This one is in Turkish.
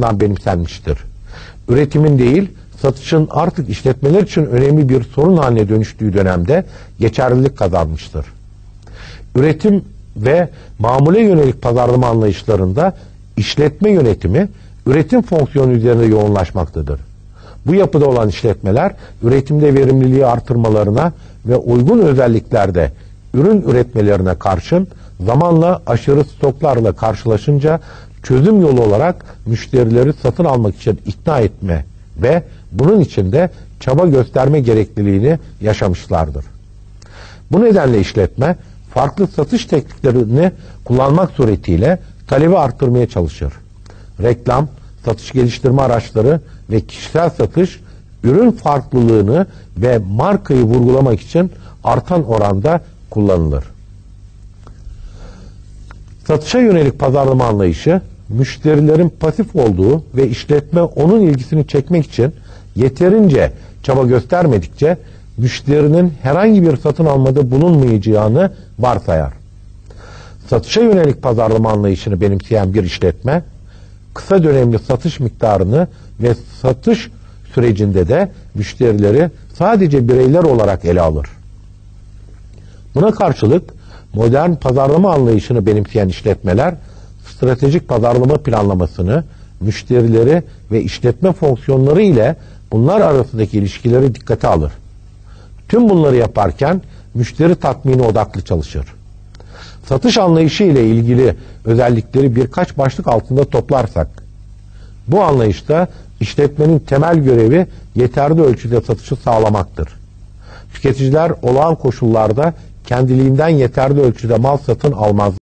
tarafından benimsenmiştir. Üretimin değil, satışın artık işletmeler için önemli bir sorun haline dönüştüğü dönemde geçerlilik kazanmıştır. Üretim ve mamule yönelik pazarlama anlayışlarında işletme yönetimi üretim fonksiyonu üzerinde yoğunlaşmaktadır. Bu yapıda olan işletmeler üretimde verimliliği artırmalarına ve uygun özelliklerde ürün üretmelerine karşın zamanla aşırı stoklarla karşılaşınca çözüm yolu olarak müşterileri satın almak için ikna etme ve bunun için de çaba gösterme gerekliliğini yaşamışlardır. Bu nedenle işletme farklı satış tekniklerini kullanmak suretiyle talebi arttırmaya çalışır. Reklam, satış geliştirme araçları ve kişisel satış ürün farklılığını ve markayı vurgulamak için artan oranda kullanılır. Satışa yönelik pazarlama anlayışı müşterilerin pasif olduğu ve işletme onun ilgisini çekmek için yeterince çaba göstermedikçe müşterinin herhangi bir satın almada bulunmayacağını varsayar. Satışa yönelik pazarlama anlayışını benimseyen bir işletme kısa dönemli satış miktarını ve satış sürecinde de müşterileri sadece bireyler olarak ele alır. Buna karşılık modern pazarlama anlayışını benimseyen işletmeler stratejik pazarlama planlamasını, müşterileri ve işletme fonksiyonları ile bunlar arasındaki ilişkileri dikkate alır. Tüm bunları yaparken müşteri tatmini odaklı çalışır. Satış anlayışı ile ilgili özellikleri birkaç başlık altında toplarsak, bu anlayışta işletmenin temel görevi yeterli ölçüde satışı sağlamaktır. Tüketiciler olağan koşullarda kendiliğinden yeterli ölçüde mal satın almazlar.